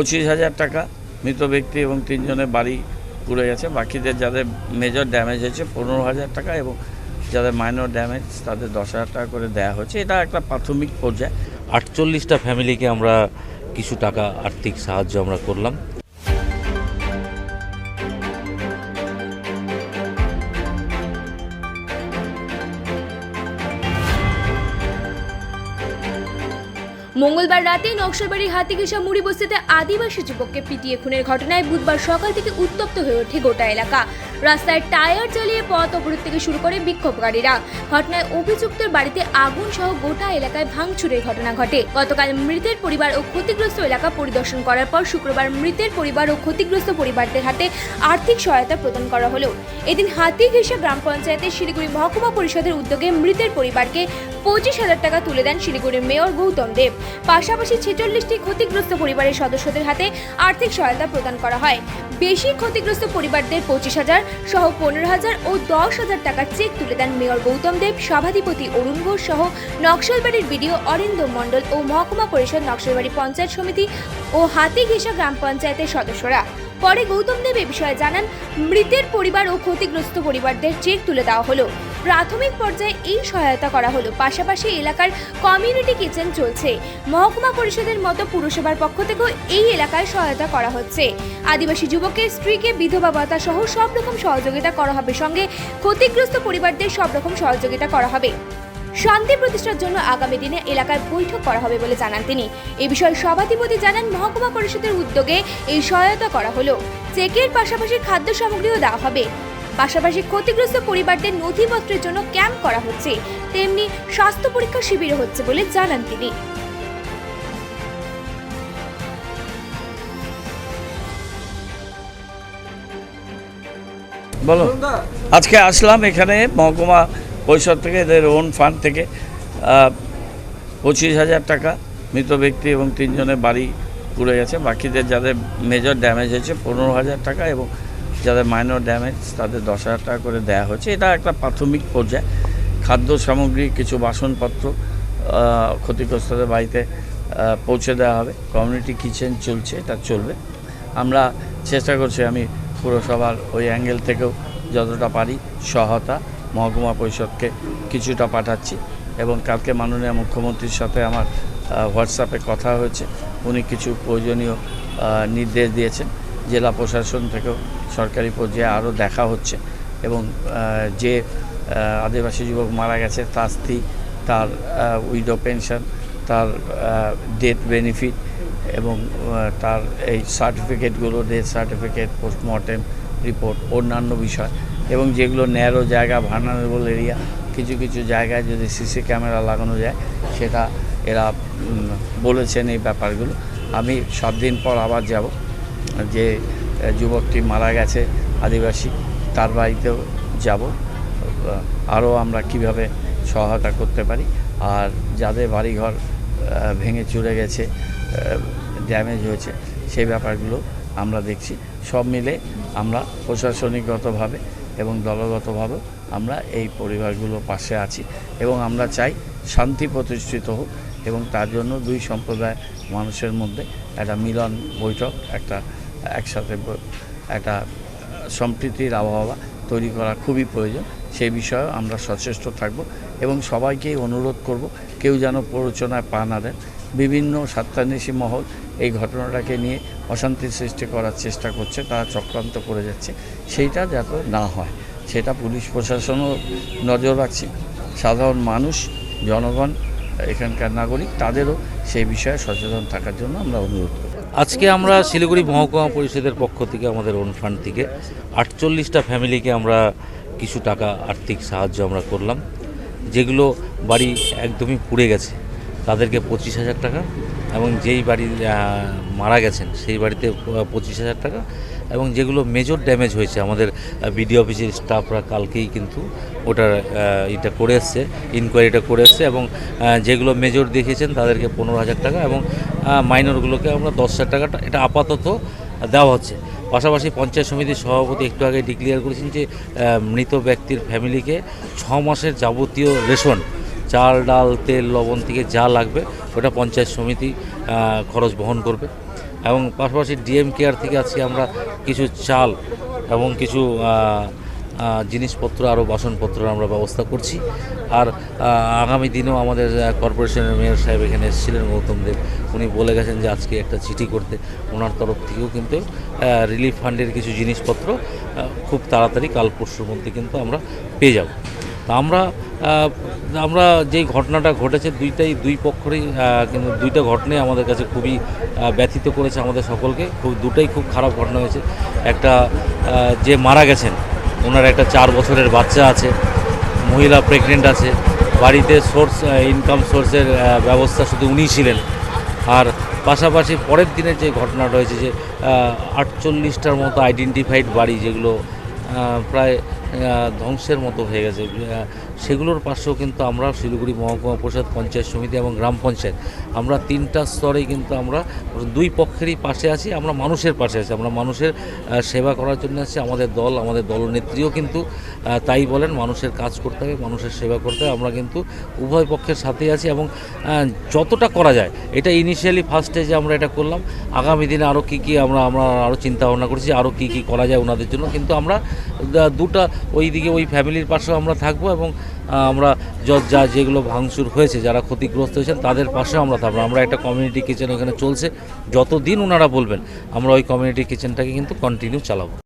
পঁচিশ হাজার টাকা মৃত ব্যক্তি এবং তিনজনের বাড়ি পুড়ে গেছে। বাকিদের যাদের মেজর ড্যামেজ হয়েছে, পনেরো হাজার টাকা এবং যাদের মাইনর ড্যামেজ তাদের দশ হাজার টাকা করে দেওয়া হয়েছে। এটা একটা প্রাথমিক পর্যায়ে। আটচল্লিশটা ফ্যামিলিকে আমরা কিছু টাকা আর্থিক সাহায্য আমরা করলাম। মঙ্গলবার রাতে নকশালবাড়ির হাতিঘেষা মুড়ি বস্তিতে আদিবাসী যুবককে পিটিয়ে খুনের ঘটনায় বুধবার সকাল থেকে উত্তপ্ত হয়ে ওঠে গোটা এলাকা। রাস্তায় টায়ার চালিয়ে পথ অবরোধ থেকে শুরু করে বিক্ষোভকারীরা। ঘটনায় অভিযুক্তের বাড়িতে আগুন সহ গোটা এলাকায় ভাঙচুরের ঘটনা ঘটে। গতকাল মৃতের পরিবার ও ক্ষতিগ্রস্ত এলাকা পরিদর্শন করার পর শুক্রবার মৃতের পরিবার ও ক্ষতিগ্রস্ত পরিবারদের হাতে আর্থিক সহায়তা প্রদান করা হলো। এদিন হাতিঘেষা গ্রাম পঞ্চায়েতের শিলিগুড়ি মহকুমা পরিষদের উদ্যোগে মৃতের পরিবারকে পঁচিশ হাজার টাকা তুলে দেন শিলিগুড়ির মেয়র গৌতম দেব। পাশাপাশি ছেচল্লিশটি ক্ষতিগ্রস্ত পরিবারের সদস্যদের হাতে আর্থিক সহায়তা প্রদান করা হয়। বেশি ক্ষতিগ্রস্ত পরিবারদের পঁচিশ হাজার সহ পনেরো হাজার ও দশ হাজার টাকার চেক তুলে দেন মেয়র গৌতম দেব, সভাধিপতি অরুণ ঘোষ সহ নকশালবাড়ির বিডিও অরিন্দম মণ্ডল ও মহকুমা পরিষদ নকশালবাড়ি পঞ্চায়েত সমিতি ও হাতিঘেষা গ্রাম পঞ্চায়েতের সদস্যরা। পরে গৌতম দেব এ বিষয়ে জানান, মৃতের পরিবার ও ক্ষতিগ্রস্ত পরিবারদের চেক তুলে দেওয়া হলো। প্রাথমিক পর্যায়ে এই সহায়তা করা হলো। পাশাপাশি এলাকার কমিউনিটি কিচেন চলছে। মহকুমা পরিষদের মতো পুরসভার পক্ষ থেকেও এই এলাকায় সহায়তা করা হচ্ছে। আদিবাসী যুবকের স্ত্রীকে বিধবা ভাতা সহ সব রকম সহযোগিতা করা হবে। সঙ্গে ক্ষতিগ্রস্ত পরিবারদের সব রকম সহযোগিতা করা হবে। শান্তি প্রতিষ্ঠার জন্য আগামী দিনে এলাকায় বৈঠক করা হবে বলে জানান তিনি। এ বিষয়ে সভাধিপতি জানান, মহকুমা পরিষদের উদ্যোগে এই সহায়তা করা হলো। চেকের পাশাপাশি খাদ্য সামগ্রীও দেওয়া হবে। পাশাপাশি ক্ষতিগ্রস্ত পরিবারদের নথিপত্রের জন্য ক্যাম্প করা হচ্ছে। তেমনি স্বাস্থ্য পরীক্ষা শিবিরও হচ্ছে বলে জানান তিনি। বলো। আজকে আসলাম এখানে মহকুমা পরিষদ থেকে এদের ওন ফান্ড থেকে আহ, পঁচিশ হাজার টাকা। মৃত ব্যক্তি এবং তিনজনের বাড়ি পুড়ে গেছে। বাকিদের যাদের মেজর ড্যামেজ হয়েছে পনেরো হাজার টাকা এবং যাদের মাইনর ড্যামেজ তাদের দশ হাজার টাকা করে দেওয়া হচ্ছে এটা একটা প্রাথমিক পর্যায়ে। খাদ্য সামগ্রী, কিছু বাসনপত্র ক্ষতিগ্রস্তদের বাড়িতে পৌঁছে দেওয়া হবে। কমিউনিটি কিচেন চলছে, এটা চলবে। আমরা চেষ্টা করছি, আমি পুরসভার ওই অ্যাঙ্গেল থেকেও যতটা পারি সহায়তা, মহকুমা পরিষদকে কিছুটা পাঠাচ্ছি এবং কালকে মাননীয় মুখ্যমন্ত্রীর সাথে আমার হোয়াটসঅ্যাপে কথা হয়েছে। উনি কিছু প্রয়োজনীয় নির্দেশ দিয়েছেন। জেলা প্রশাসন থেকেও সরকারি পর্যায়ে আরও দেখা হচ্ছে এবং যে আদিবাসী যুবক মারা গেছে, তার স্ত্রী, তার উইডো পেনশন, তার ডেথ বেনিফিট এবং তার এই সার্টিফিকেটগুলো, ডেথ সার্টিফিকেট, পোস্টমর্টেম রিপোর্ট, অন্যান্য বিষয় এবং যেগুলো ন্যারো জায়গা, ভার্নারেবল এরিয়া, কিছু কিছু জায়গায় যদি সিসি ক্যামেরা লাগানো যায়, সেটা এরা বলেছেন এই ব্যাপারগুলো। আমি সাত দিন পর আবার যাব। যে যুবকটি মারা গেছে, আদিবাসী, তার বাড়িতেও যাব। আরও আমরা কীভাবে সহায়তা করতে পারি। আর যাদের বাড়িঘর ভেঙে চুরে গেছে ড্যামেজ হয়েছে, সেই ব্যাপারগুলো আমরা দেখছি। সব মিলে আমরা প্রশাসনিকগতভাবে এবং দলগতভাবেও আমরা এই পরিবারগুলোর পাশে আছি এবং আমরা চাই শান্তি প্রতিষ্ঠিত হোক এবং তার জন্য দুই সম্প্রদায় মানুষের মধ্যে একটা মিলন বৈঠক, একটা একসাথে একটা সম্প্রীতির আবহাওয়া তৈরি করা খুবই প্রয়োজন। সেই বিষয়েও আমরা সচেষ্ট থাকব এবং সবাইকেই অনুরোধ করব, কেউ যেন প্ররোচনায় পা না দেন। বিভিন্ন স্বার্থান্বেষী মহল এই ঘটনাটাকে নিয়ে অশান্তি সৃষ্টি করার চেষ্টা করছে, তারা চক্রান্ত করে যাচ্ছে। সেইটা যাতে না হয়, সেটা পুলিশ প্রশাসনও নজর রাখছে। সাধারণ মানুষ, জনগণ, এখানকার নাগরিক, তাদেরও সেই বিষয়ে সচেতন থাকার জন্য আমরা অনুরোধ করব আজকে আমরা শিলিগুড়ি মহকুমা পরিষদের পক্ষ থেকে, আমাদের ওন ফান্ড থেকে আটচল্লিশটা ফ্যামিলিকে আমরা কিছু টাকা আর্থিক সাহায্য আমরা করলাম। যেগুলো বাড়ি একদমই পুড়ে গেছে। তাদেরকে পঁচিশ হাজার টাকা এবং যেই বাড়ি মারা গেছেন, সেই বাড়িতে পঁচিশ হাজার টাকা এবং যেগুলো মেজর ড্যামেজ হয়েছে, আমাদের বিডি অফিসের স্টাফরা কালকেই কিন্তু ওটার এটা করে এসছে ইনকোয়ারিটা করে এসছে এবং যেগুলো মেজর দেখিয়েছেন তাদেরকে পনেরো হাজার টাকা এবং মাইনরগুলোকে আমরা দশ হাজার টাকাটা এটা আপাতত দেওয়া হচ্ছে। পাশাপাশি পঞ্চায়েত সমিতির সভাপতি একটু আগে ডিক্লিয়ার করেছেন যে মৃত ব্যক্তির ফ্যামিলিকে ছ মাসের যাবতীয় রেশন চাল, ডাল, তেল, লবণ থেকে যা লাগবে, ওটা পঞ্চায়েত সমিতি খরচ বহন করবে। এবং পাশাপাশি ডিএম কেয়ার থেকে আজকে আমরা কিছু চাল এবং কিছু জিনিসপত্র আরও বাসনপত্র আমরা ব্যবস্থা করছি। আর আগামী দিনেও আমাদের কর্পোরেশনের মেয়র সাহেব এখানে এসেছিলেন, গৌতম দেব। উনি বলে গেছেন যে আজকে একটা চিঠি করতে। ওনার তরফ থেকেও কিন্তু রিলিফ ফান্ডের কিছু জিনিসপত্র খুব তাড়াতাড়ি কাল পরশুর মধ্যে কিন্তু আমরা পেয়ে যাব। তা আমরা আমরা যেই ঘটনাটা ঘটেছে দুইটাই, দুই পক্ষেরই কিন্তু দুইটা ঘটনাই আমাদের কাছে খুবই ব্যথিত করেছে আমাদের সকলকে। খুব, দুটাই খুব খারাপ ঘটনা হয়েছে। একটা যে মারা গেছেন, ওনার একটা চার বছরের বাচ্চা আছে, মহিলা প্রেগনেন্ট আছে। বাড়িতে সোর্স ইনকাম সোর্সের ব্যবস্থা শুধু উনিই ছিলেন। আর পাশাপাশি পরের দিনের যে ঘটনাটা হয়েছে যে আটচল্লিশটার মতো আইডেন্টিফাইড বাড়ি যেগুলো প্রায় ধ্বংসের মতো হয়ে গেছে। সেগুলোর পাশেও কিন্তু আমরা শিলিগুড়ি মহকুমা পরিষদ, পঞ্চায়েত সমিতি এবং গ্রাম পঞ্চায়েত, আমরা তিনটা স্তরেই কিন্তু আমরা দুই পক্ষেরই পাশে আছি, আমরা মানুষের পাশে আছি, আমরা মানুষের সেবা করার জন্য আছি, আমাদের দল, আমাদের দলনেত্রীও কিন্তু তাই বলেন মানুষের কাজ করতে হবে, মানুষের সেবা করতে হবে, আমরা কিন্তু উভয় পক্ষের সাথেই আছি এবং যতটা করা যায়, এটা ইনিশিয়ালি ফার্স্ট স্টেজে আমরা এটা করলাম, আগামী দিনে আরও কী কী আমরা আমরা আরও চিন্তা ভাবনা করেছি আরও কী কী করা যায় ওনাদের জন্য, কিন্তু আমরা দুটা ওই দিকে ওই ফ্যামিলির পাশেও আমরা থাকব এবং আমরা য- যেগুলো ভাঙচুর হয়েছে, যারা ক্ষতিগ্রস্ত হয়েছেন, তাদের পাশে আমরা থাকব। আমরা একটা কমিউনিটি কিচেন ওখানে চলছে। যতদিন ওনারা বলবেন, আমরা ওই কমিউনিটি কিচেনটাকে কিন্তু কন্টিনিউ চালাবো।